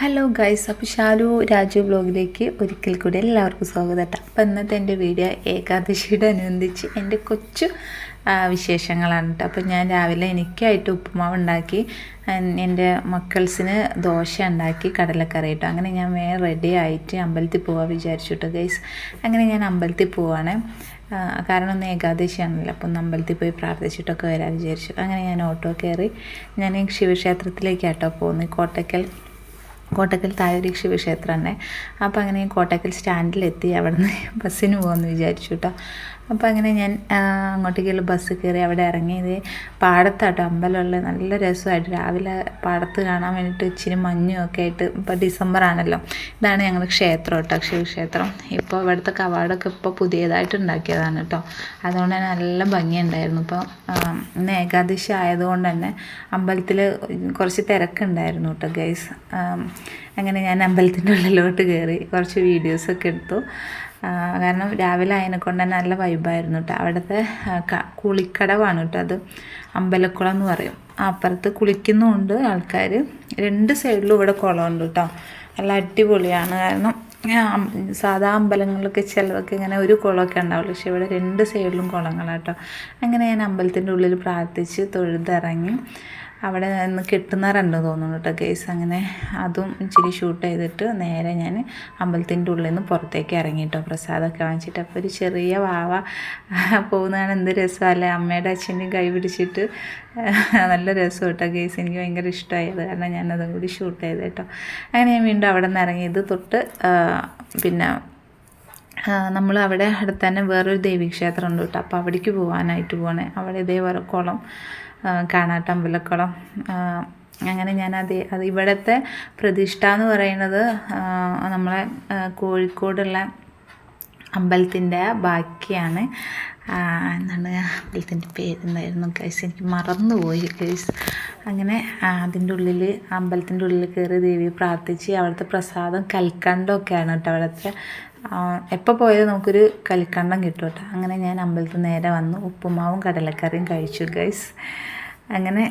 Hello guys അപ്പോൾ ഷാലു രാജു ബ്ലോഗിലേക്ക് ഒരിക്കൽ കൂടി എല്ലാവർക്കും സ്വാഗതം. കേട്ടോ അപ്പോൾ ഇന്നത്തെ എന്റെ വീഡിയോ ഏകാദശിയുടെ അനുബന്ധിച്ച് എന്റെ കൊച്ചു വിശേഷങ്ങളാണ് കേട്ടോ അപ്പോൾ ഞാൻ രാവിലെ എനിക്കായിട്ട് ഉപ്പുമാവ് ഉണ്ടാക്കി എന്റെ മക്കൾസിന് ദോശ ഉണ്ടാക്കി കടലക്കറി കേട്ടോ അങ്ങനെ ഞാൻ വേറെ റെഡി ആയിട്ട് അമ്പലത്തിൽ പോവാൻ വിചാരിച്ചു കേട്ടോ ഗൈസ് അങ്ങനെ ഞാൻ അമ്പലത്തിൽ പോവാണ്. കാരണം ഒന്ന് ഏകാദശിയാണല്ലോ. അപ്പം ഒന്ന് അമ്പലത്തിൽ പോയി പ്രാർത്ഥിച്ചിട്ടൊക്കെ വരാൻ വിചാരിച്ചു. അങ്ങനെ ഞാൻ ഓട്ടോ കയറി ഞാൻ ശിവക്ഷേത്രത്തിലേക്കാട്ടോ പോകുന്നത് കോട്ടയ്ക്കൽ കോട്ടക്കൽ താഴെ ശിവക്ഷേത്രം തന്നെ. അപ്പോൾ അങ്ങനെ കോട്ടക്കൽ സ്റ്റാൻഡിലെത്തി അവിടെ നിന്ന് ബസ്സിന് പോകുമെന്ന് വിചാരിച്ചു കേട്ടോ അപ്പോൾ അങ്ങനെ ഞാൻ അങ്ങോട്ടേക്കുള്ള ബസ് കയറി അവിടെ ഇറങ്ങിയത്. പാടത്താട്ടോ അമ്പലമുള്ള. നല്ല രസമായിട്ട് രാവിലെ പാടത്ത് കാണാൻ വേണ്ടിയിട്ട് ഇച്ചിരി മഞ്ഞും ഒക്കെ ആയിട്ട് ഇപ്പോൾ ഡിസംബർ ആണല്ലോ. ഇതാണ് ഞങ്ങളുടെ ക്ഷേത്രം കേട്ടോ ശിവക്ഷേത്രം ഇപ്പോൾ ഇവിടുത്തെ കവാടൊക്കെ ഇപ്പോൾ പുതിയതായിട്ട് ഉണ്ടാക്കിയതാണ് കേട്ടോ. അതുകൊണ്ട് തന്നെ നല്ല ഭംഗിയുണ്ടായിരുന്നു. ഇപ്പോൾ ഇന്ന് ഏകാദശി ആയതുകൊണ്ട് തന്നെ അമ്പലത്തിൽ കുറച്ച് തിരക്കുണ്ടായിരുന്നു കേട്ടോ ഗൈസ് അങ്ങനെ ഞാൻ അമ്പലത്തിന്റെ ഉള്ളിലോട്ട് കയറി കുറച്ച് വീഡിയോസൊക്കെ എടുത്തു. കാരണം രാവിലെ അതിനെ കൊണ്ട് തന്നെ നല്ല വൈബായിരുന്നു കേട്ടോ. അവിടുത്തെ കുളിക്കടവാണ് കേട്ടോ അത്. അമ്പലക്കുളം എന്ന് പറയും. അപ്പുറത്ത് കുളിക്കുന്നുമുണ്ട് ആൾക്കാർ രണ്ട് സൈഡിലും ഇവിടെ കുളമുണ്ട് കേട്ടോ. നല്ല അടിപൊളിയാണ്. കാരണം സാധാ അമ്പലങ്ങളിലൊക്കെ ചിലതൊക്കെ ഇങ്ങനെ ഒരു കുളമൊക്കെ ഉണ്ടാവുള്ളൂ. പക്ഷെ ഇവിടെ രണ്ട് സൈഡിലും കുളങ്ങളാട്ടോ അങ്ങനെ ഞാൻ അമ്പലത്തിന്റെ ഉള്ളിൽ പ്രാർത്ഥിച്ച് തൊഴുതിറങ്ങി. അവിടെ നിന്ന് കിട്ടുന്നവരുണ്ട് തോന്നുന്നു കേട്ടോ കേസ്. അങ്ങനെ അതും ഇച്ചിരി ഷൂട്ട് ചെയ്തിട്ട് നേരെ ഞാൻ അമ്പലത്തിന്റെ ഉള്ളിൽ നിന്ന് പുറത്തേക്ക് ഇറങ്ങി കേട്ടോ. പ്രസാദമൊക്കെ വാങ്ങിച്ചിട്ട്. അപ്പോൾ ഒരു ചെറിയ വാവ പോകുന്നതാണ് എന്ത് രസമല്ലേ അമ്മയുടെ അച്ഛന്റെയും കൈ പിടിച്ചിട്ട്. നല്ല രസം കേട്ടോ കേസ്. എനിക്ക് ഭയങ്കര ഇഷ്ടമായത് കാരണം ഞാനതും കൂടി ഷൂട്ട് ചെയ്ത് കേട്ടോ. അങ്ങനെ ഞാൻ വീണ്ടും അവിടെ നിന്ന് ഇറങ്ങിയത് തൊട്ട് പിന്നെ നമ്മൾ അവിടെ അടുത്ത് തന്നെ വേറൊരു ദേവീക്ഷേത്രം ഉണ്ട് കേട്ടോ. അപ്പോൾ അവിടേക്ക് പോകാനായിട്ട് പോകണേ അവിടെ ഇതേപോലെ കുളം കാണാട്ടമ്പലക്കുളം അങ്ങനെ ഞാൻ അത് അത് ഇവിടുത്തെ പ്രതിഷ്ഠ എന്ന് പറയുന്നത് നമ്മളെ കോഴിക്കോടുള്ള അമ്പലത്തിന്റെ ബാക്കിയാണ്. എന്താണ് അമ്പലത്തിന്റെ പേരെന്തായിരുന്നു കേസ് എനിക്ക് മറന്നുപോയി കേസ് അങ്ങനെ അതിന്റെ ഉള്ളിൽ അമ്പലത്തിന്റെ ഉള്ളിൽ കയറി ദേവി പ്രാർത്ഥിച്ച് അവിടുത്തെ പ്രസാദം കൽക്കണ്ടൊക്കെയാണ് കേട്ടോ അവിടുത്തെ എപ്പോൾ പോയത് നമുക്കൊരു കലിക്കണ്ടം കിട്ടും കേട്ടോ അങ്ങനെ ഞാൻ അമ്പലത്തിൽ നേരെ വന്നു. ഉപ്പുമാവും കടലക്കറിയും കഴിച്ചു ഗൈസ് അങ്ങനെ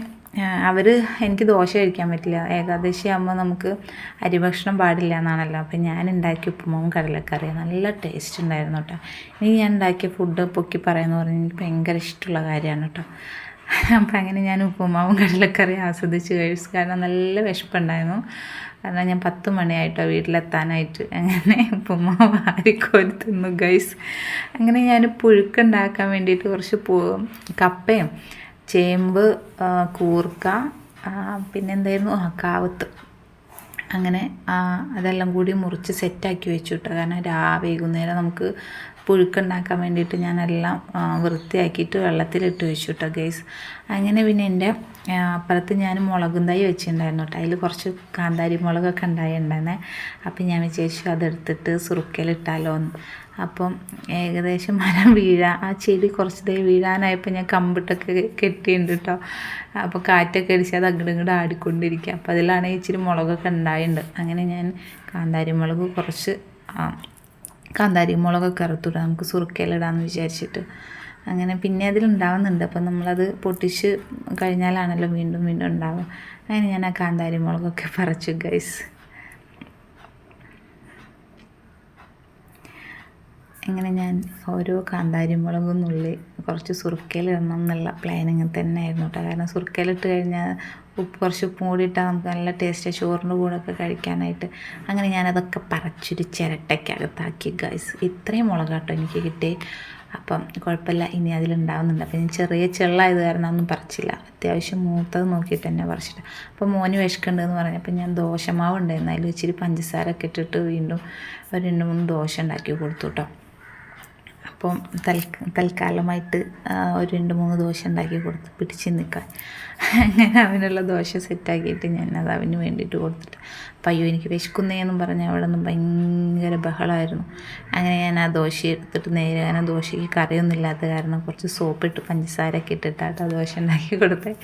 അവർ എനിക്ക് ദോശ കഴിക്കാൻ പറ്റില്ല. ഏകാദശി ആകുമ്പോൾ നമുക്ക് അരിഭക്ഷണം പാടില്ല എന്നാണല്ലോ. അപ്പോൾ ഞാൻ ഉണ്ടാക്കിയ ഉപ്പുമാവും കടലക്കറിയും നല്ല ടേസ്റ്റ് ഉണ്ടായിരുന്നു കേട്ടോ. ഇനി ഞാൻ ഉണ്ടാക്കിയ ഫുഡ് പൊക്കി പറയുന്ന പറഞ്ഞാൽ എനിക്ക് ഭയങ്കര ഇഷ്ടമുള്ള കാര്യമാണ് കേട്ടോ. അപ്പം അങ്ങനെ ഞാൻ ഉപ്പുമാവും കടലക്കറി ആസ്വദിച്ച് കഴിച്ചു. കാരണം നല്ല വിശപ്പുണ്ടായിരുന്നു. കാരണം ഞാൻ പത്ത് മണിയായിട്ടോ വീട്ടിലെത്താനായിട്ട് അങ്ങനെ ഉപ്പുമാവ് ആരിക്കോരി തിന്നു ഗൈസ് അങ്ങനെ ഞാൻ പുഴുക്കുണ്ടാക്കാൻ വേണ്ടിയിട്ട് കുറച്ച് പൂ കപ്പയും ചേമ്പ് കൂർക്ക പിന്നെ എന്തായിരുന്നു ആ കാവത്ത്. അങ്ങനെ അതെല്ലാം കൂടി മുറിച്ച് സെറ്റാക്കി വെച്ചു കേട്ടോ കാരണം രാ വൈകുന്നേരം നമുക്ക് പുഴുക്കുണ്ടാക്കാൻ വേണ്ടിയിട്ട് ഞാനെല്ലാം വൃത്തിയാക്കിയിട്ട് വെള്ളത്തിലിട്ട് വെച്ചു കേട്ടോ ഗൈസ്. അങ്ങനെ പിന്നെ എന്റെ അപ്പുറത്ത് ഞാൻ മുളകും തൈ വെച്ചിട്ടുണ്ടായിരുന്നു കേട്ടോ. അതിൽ കുറച്ച് കാന്താരി മുളകൊക്കെ ഉണ്ടായിട്ടുണ്ടായിരുന്നേ. അപ്പം ഞാൻ വിചാരിച്ചു അതെടുത്തിട്ട് സുറുക്കയിലിട്ടാലോ എന്ന്. അപ്പം ഏകദേശം മരം വീഴാൻ ആ ചെടി കുറച്ച് തൈ വീഴാനായപ്പോൾ ഞാൻ കമ്പിട്ടൊക്കെ കെട്ടിയിട്ടുണ്ട് കേട്ടോ. അപ്പോൾ കാറ്റൊക്കെ അടിച്ച് അത് അങ്ങോട്ട് ഇങ്ങോട്ട് ആടിക്കൊണ്ടിരിക്കുക. അപ്പോൾ അതിലാണെങ്കിൽ ഇച്ചിരി മുളകൊക്കെ ഉണ്ടായിട്ടുണ്ട് അങ്ങനെ ഞാൻ കാന്താരി മുളക് കുറച്ച് കാന്താരി മുളകൊക്കെ അറുത്തിടാം നമുക്ക് സുറുക്കയിലിടാമെന്ന് വിചാരിച്ചിട്ട്. അങ്ങനെ പിന്നെ അതിലുണ്ടാവുന്നുണ്ട്. അപ്പം നമ്മളത് പൊട്ടിച്ച് കഴിഞ്ഞാലാണല്ലോ വീണ്ടും വീണ്ടും ഉണ്ടാവുക. അങ്ങനെ ഞാൻ ആ കാന്താരി മുളകൊക്കെ പറിച്ചു ഗൈസ് ഇങ്ങനെ ഞാൻ ഓരോ കാന്താരി മുളകും നുള്ളി കുറച്ച് സുറുക്കയിലിടണം എന്നുള്ള പ്ലാനിങ് തന്നെയായിരുന്നു കേട്ടോ. കാരണം സുറുക്കയിലിട്ട് കഴിഞ്ഞാൽ ഉപ്പ് കുറച്ച് ഉപ്പും കൂടി ഇട്ടാൽ നമുക്ക് നല്ല ടേസ്റ്റ് ചോറിന്റെ കൂടെയൊക്കെ കഴിക്കാനായിട്ട്. അങ്ങനെ ഞാനതൊക്കെ പറച്ചൊരു ചിരട്ടയ്ക്കകത്താക്കി ഗൈസ് ഇത്രയും മുളക് കേട്ടോ എനിക്ക് കിട്ടി അപ്പം കുഴപ്പമില്ല ഇനി അതിലുണ്ടാവുന്നുണ്ട് അപ്പം ഞാൻ ചെറിയ ചെള്ളായത് കാരണം ഒന്നും പറിച്ചില്ല. അത്യാവശ്യം മൂത്തത് നോക്കിയിട്ട് തന്നെ പറിച്ചിട്ട്. അപ്പോൾ മോന് വിശക്കുണ്ടെന്ന് പറഞ്ഞപ്പോൾ ഞാൻ ദോശമാവ് ഉണ്ടായിരുന്നു അതിൽ ഇച്ചിരി പഞ്ചസാരൊക്കെ ഇട്ടിട്ട് വീണ്ടും ഒരു രണ്ട് മൂന്ന് ദോശ ഉണ്ടാക്കി കൊടുത്തു കേട്ടോ. അപ്പം തൽ തൽക്കാലമായിട്ട് ഒരു രണ്ട് മൂന്ന് ദോശ ഉണ്ടാക്കി കൊടുത്ത് പിടിച്ച് നിൽക്കാൻ. അങ്ങനെ അവനുള്ള ദോശ സെറ്റാക്കിയിട്ട് ഞാനത് അവന് വേണ്ടിയിട്ട് കൊടുത്തിട്ട് അപ്പം അയ്യോ എനിക്ക് വിശക്കുന്നേന്നും പറഞ്ഞ് അവിടെ നിന്ന് ഭയങ്കര ബഹളമായിരുന്നു. അങ്ങനെ ഞാൻ ആ ദോശ എടുത്തിട്ട് നേരെ അങ്ങനെ ദോശയ്ക്ക് കറിയൊന്നും ഇല്ലാത്ത കാരണം കുറച്ച് സോപ്പിട്ട് പഞ്ചസാരയൊക്കെ ആ ദോശ ഉണ്ടാക്കി കൊടുത്തത്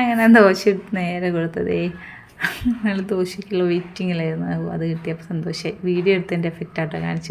അങ്ങനെ ദോശ ഇട്ട് നേരെ കൊടുത്തതേ നല്ല ദോശയ്ക്കുള്ള വെയിറ്റിങ്ങിലായിരുന്നു അത് കിട്ടിയപ്പോൾ സന്തോഷമായി വീഡിയോ എടുത്തതിന്റെ എഫക്റ്റാട്ടോ കാണിച്ച്